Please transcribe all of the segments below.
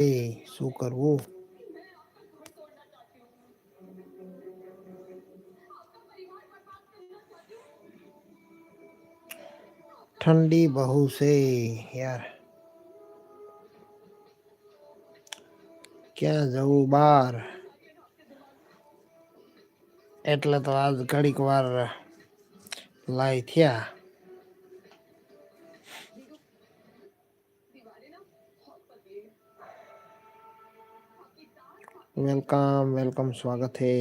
એ શું કરવું ઠંડી બહુ છે યાર ક્યાં જવું બાર એટલે તો આજ ઘડીક વાર લાઈ થયા વેલકમ વેલકમ સ્વાગત હે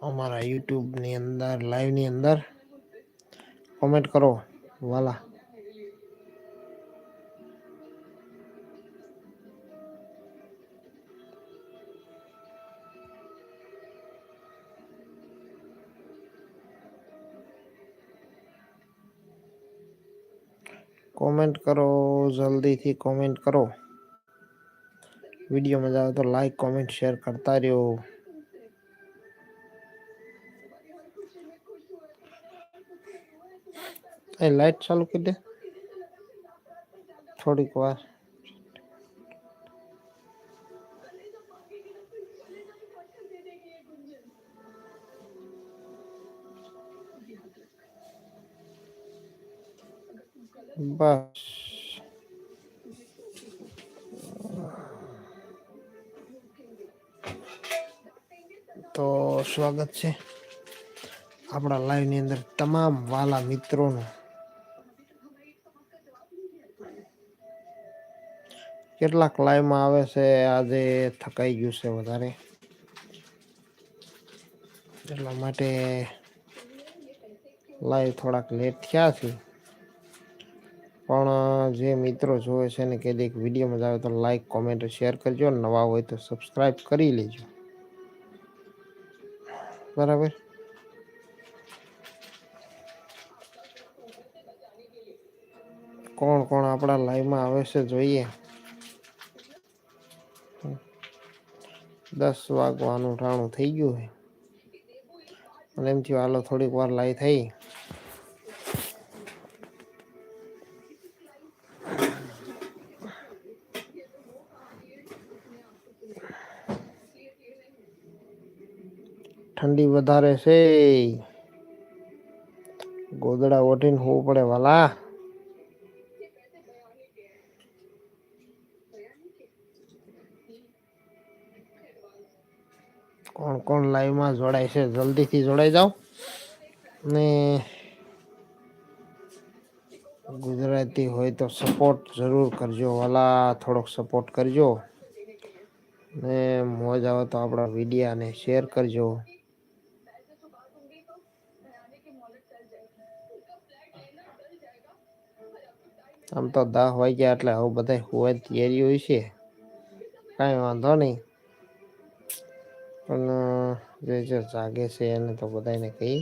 અમારા યુટ્યુબની અંદર લાઈવની અંદર કોમેન્ટ કરો વાલા કોમેન્ટ કરો જલ્દીથી કોમેન્ટ કરો વીડિયો મજા આવે તો લાઈક કોમેન્ટ શેર કરતા રહ્યો એ લાઈટ ચાલુ કરી દે થોડીક વાર બસ તો સ્વાગત છે આપણા લાઈવની અંદર તમામ વાલા મિત્રોનું. કેટલાક લાઈવમાં આવે છે, આજે થકાઈ ગયું છે વધારે. એટલા માટે લાઈવ થોડાક લેટ થયા છે. પણ, જે મિત્રો જોવે છે ને કે એક વીડિયો મજા આવે તો લાઈક કોમેન્ટ શેર કરજો. નવા હોય તો સબસ્ક્રાઈબ કરી લેજો. બરાબર. કોણ કોણ આપણા લાઈવમાં આવે છે જોઈએ. દસ વાગવાનું ઠાણું થઈ ગયું છે. અને એમ થયું થોડીક વાર લાઈ થઈ. ઠંડી વધારે છે. ગોદડા ઓઢીને હોવું પડે વાલા. કોણ કોણ લાઈવમાં જોડાય છે? જલ્દીથી જોડાઈ જાઓ. ને ગુજરાતી હોય તો સપોર્ટ જરૂર કરજો વાલા. થોડોક સપોર્ટ કરજો. ને મોજ આવે તો આપણા વિડીયાને શેર કરજો. આમ તો દસ વાગ્યા એટલે હવે બધા હોય તૈયારી હોય છે. કાંઈ વાંધો નહીં. પણ જે જે જાગે છે એને તો બધાને કહી.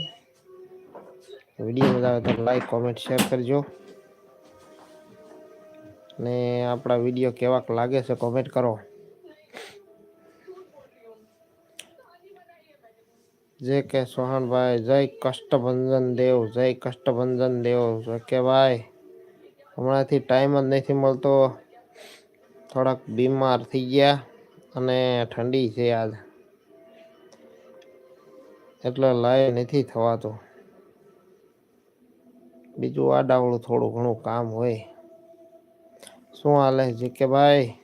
વીડિયો મજા તો લાઈક કોમેન્ટ શેર કરજો. ને આપણા વીડિયો કેવાક લાગે છે કોમેન્ટ કરો. જે કે સોહાણભાઈ જય કષ્ટભંજન દેવ, જય કષ્ટભંજન દેવ કે ભાઈ. હમણાંથી ટાઈમ જ નથી મળતો. થોડાક બીમાર થઈ ગયા અને ઠંડી છે આજ. એટલે લાઈવ નથી થવાતું. બીજું આડાવડું થોડું ઘણું કામ હોય. શું હાલે છે કે ભાઈ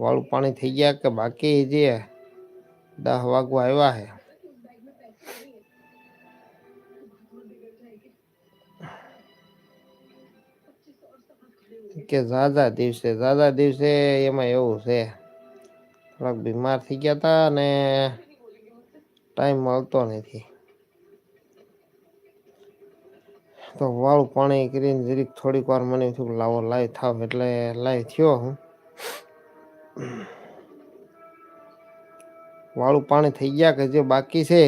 વાળું પાણી થઈ ગયા કે બાકી જે? દાહ વાગવા આવ્યા છે કે ઝાઝા દિવસે ઝાઝા દિવસે એમાં એવું છે. થોડાક બીમાર થઈ ગયા હતા અને ટાઈમ મળતો નથી. તો વાળું પાણી કરીને જરીક થોડીક વાર મને થયું લાવો લાઈવ થાવ એટલે લાઈવ થયો હું. વાળું પાણી થઈ ગયા કે જે બાકી છે?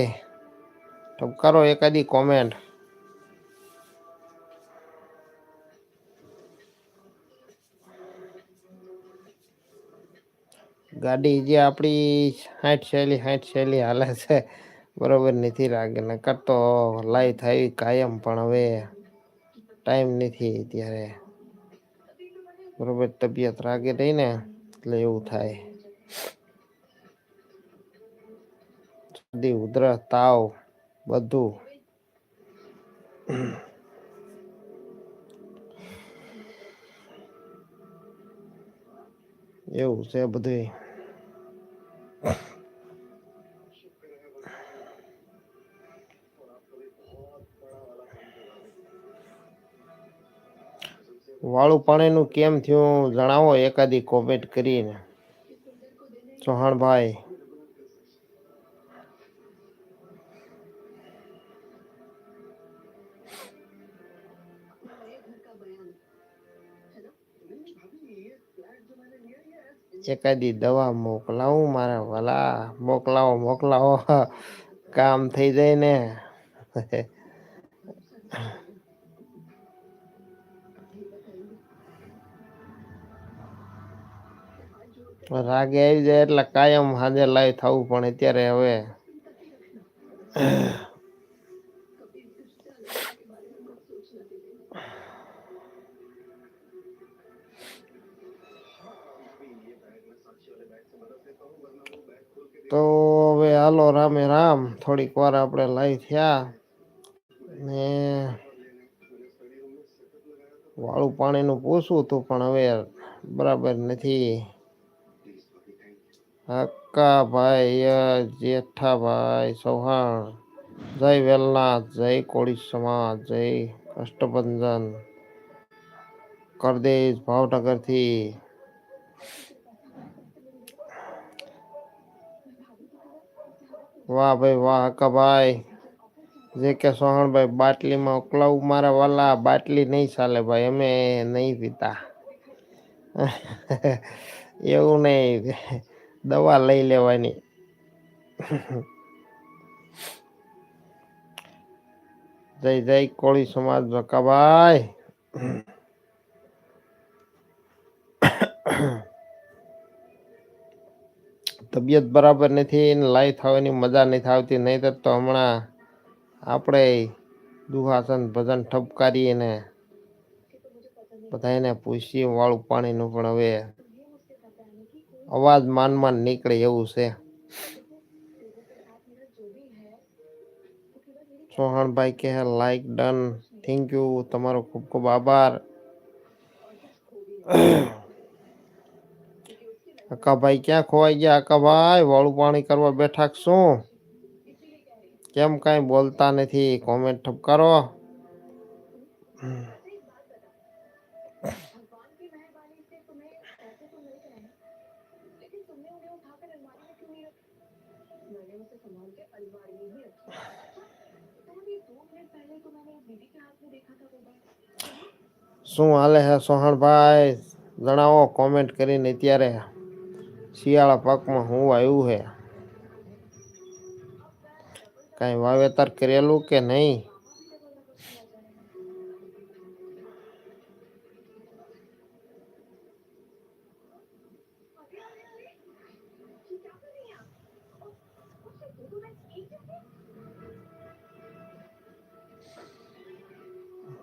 ટપકારો એકાદી કોમેન્ટ ગાડી જે આપણી સાઠ શૈલી સાઠ શૈલી હાલે છે, બરોબર નથી લાગે. નકર તો લાઈ થાય કાયમ, પણ હવે ટાઈમ નથી ત્યારે બરોબર તબિયત રાગે રહી ને, એટલે એવું થાય. શરદી, ઉધરસ, તાવ, બધું. એવું છે બધું વાળું પાણીનું કેમ થયું જણાવો એકાદી કોમેન્ટ કરીને. ચૌહાણભાઈ એકાદી દવા મોકલાવું મારા ભલા મોકલાવો મોકલાવો. કામ થઈ જાય ને. રાગે આવી જાય એટલે કાયમ હાજર લાઈ થવું પણ અત્યારે હવે તો હવે હાલો, રામે રામ. થોડીક વાર આપણે લાઈ થયા ને વાળું પાણીનું પૂછવું હતું, પણ હવે બરાબર નથી. હક્કાભાઈ જેઠાભાઈ ચૌહાણ. જય વેલનાથ, જય કોળી સમાજ, જય કષ્ટભંજન. કરદેશ ભાવનગરથી. વાહ ભાઈ, વાહ કભાઈ જે કે સોહણભાઈ બાટલીમાં ઉકલાવું મારા વાલા, બાટલી નહીં ચાલે ભાઈ, અમે નહીં પીતા. એવું નહીં, દવા લઈ લેવાની. જય જય કોળી સમાજ રકાભાઈ તબિયત બરાબર નથી ને લાઈફ થવાની મજા નથી આવતી નહીં તો હમણાં આપણે દુહાસન ભજન ઠપકારીએ બધા એને પૂછીએ, વાળું પાણીનું પણ હવે અવાજ માન માન નીકળે એવું છે. ચૌહાણભાઈ કહે લાઈક ડન થેન્ક યુ તમારો ખૂબ ખૂબ આભાર. અકાભાઈ ક્યાં ખોવાઈ ગયા? અકાભાઈ વાળું પાણી કરવા બેઠા કે શું? કેમ કાંઈ બોલતા નથી? કોમેન્ટ ઠપકારો શું હાલે હે સોહણભાઈ જણાવો કોમેન્ટ કરીને અત્યારે. શિયાળા પાકમાં હું આવ્યું હે? કાંઈ વાવેતર કરેલું કે નહીં?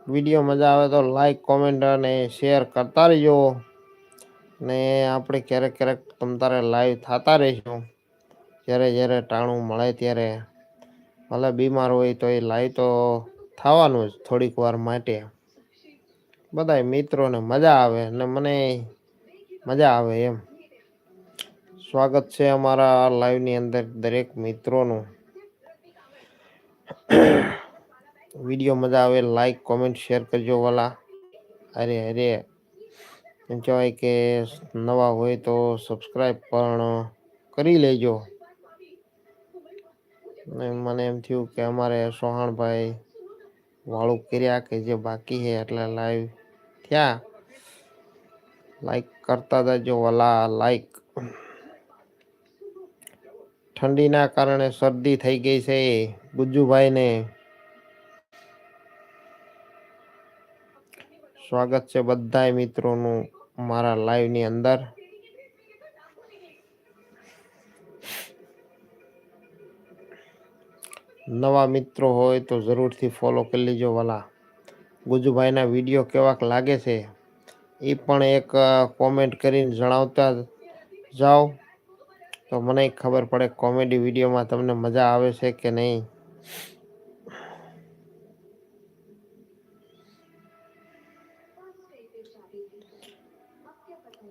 વીડિયો મજા આવે તો લાઈક કોમેન્ટ અને શેર કરતા રહેજો. ને આપણે ક્યારેક ક્યારેક તમ તારે લાઈવ થતા રહીશું જ્યારે જ્યારે ટાણું મળે ત્યારે ભલે બીમાર હોય તો એ લાઈવ તો થવાનું જ થોડીક વાર માટે. બધા મિત્રોને મજા આવે અને મને મજા આવે એમ. સ્વાગત છે અમારા લાઈવની અંદર દરેક મિત્રોનું. વીડિયો મજા આવે લાઈક કોમેન્ટ શેર કરજો વાલા. અરે અરે. એમ કહેવાય કે નવા હોય તો સબસ્ક્રાઈબ પણ કરી લેજો. મને એમ થયું કે અમારે સોહાણભાઈ વાળું કર્યા કે જે બાકી છે એટલે લાઈવ થયા. લાઈક કરતા જજો વાલા લાઈક ઠંડીના કારણે શરદી થઈ ગઈ છે ગુજ્જુભાઈને સ્વાગત છે બધાય મિત્રોનું મારા લાઈવની અંદર. નવા મિત્રો હોય તો જરૂરથી ફોલો કરી લેજો વાલા. ગુજુભાઈના વીડિયો કેવાક લાગે છે? એ પણ એક કોમેન્ટ કરીને જણાવતા જાઓ. તો મને ખબર પડે કોમેડી વિડીયોમાં તમને મજા આવે છે કે નહીં.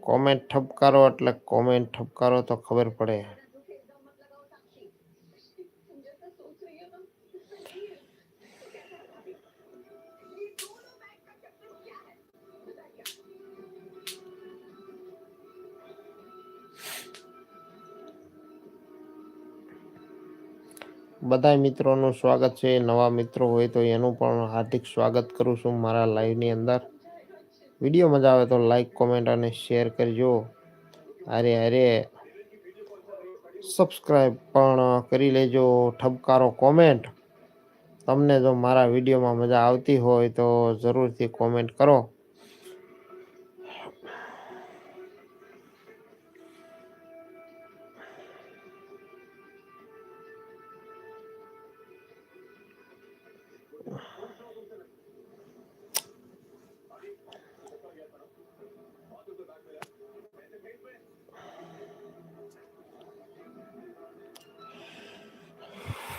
કોમેન્ટ ઠપકારો એટલે કોમેન્ટ ઠપકારો તો ખબર પડે. બધા મિત્રોનું સ્વાગત છે. નવા મિત્રો હોય તો એનું પણ હાર્દિક સ્વાગત કરું છું મારા લાઈવની અંદર. વીડિયો મજા આવે તો લાઈક કોમેન્ટ અને શેર કરજો. અરે અરે. સબસ્ક્રાઈબ પણ કરી લેજો, ઠપકારો કોમેન્ટ તમને જો મારા વિડીયોમાં મજા આવતી હોય તો જરૂરથી કોમેન્ટ કરો.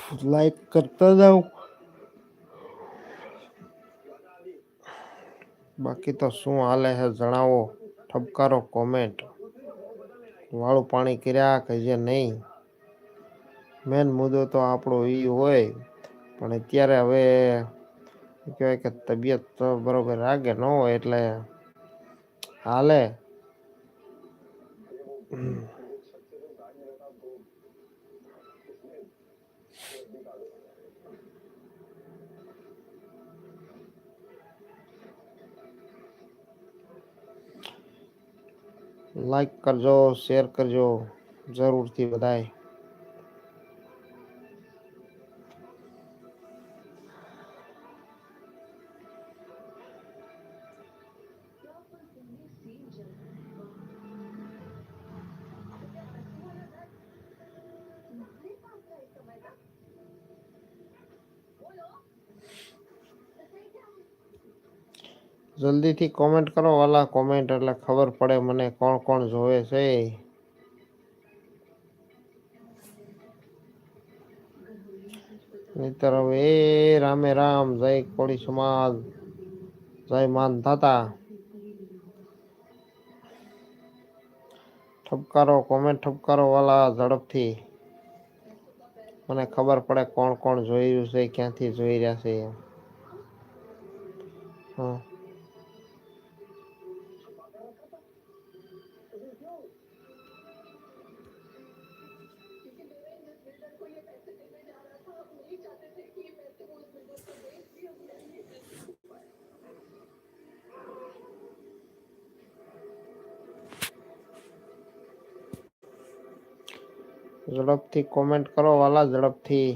લાઈક કરતા જાઓ બાકી તો શું હાલે છે જણાવો. ઠપકારો કોમેન્ટ વાળું પાણી કર્યા કે જે નહીં. મેન મુદ્દો તો આપણો એ હોય. પણ અત્યારે હવે કહેવાય કે તબિયત તો બરોબર રાગે ન હોય એટલે હાલે. લાઈક કરજો શેર કરજો જરૂરથી બધાય. જલ્દીથી કોમેન્ટ કરો વાલા કોમેન્ટ એટલે ખબર પડે મને કોણ કોણ જોવે છે. નહીતર હવે રામે રામ, જય કોળી સમાજ, જય માન થાતા ઠપકારો કોમેન્ટ ઠપકારો વાલા ઝડપથી. મને ખબર પડે કોણ કોણ જોઈ રહ્યું છે, ક્યાંથી જોઈ રહ્યા છે. હા ઝડપથી કોમેન્ટ કરો વાલા ઝડપથી.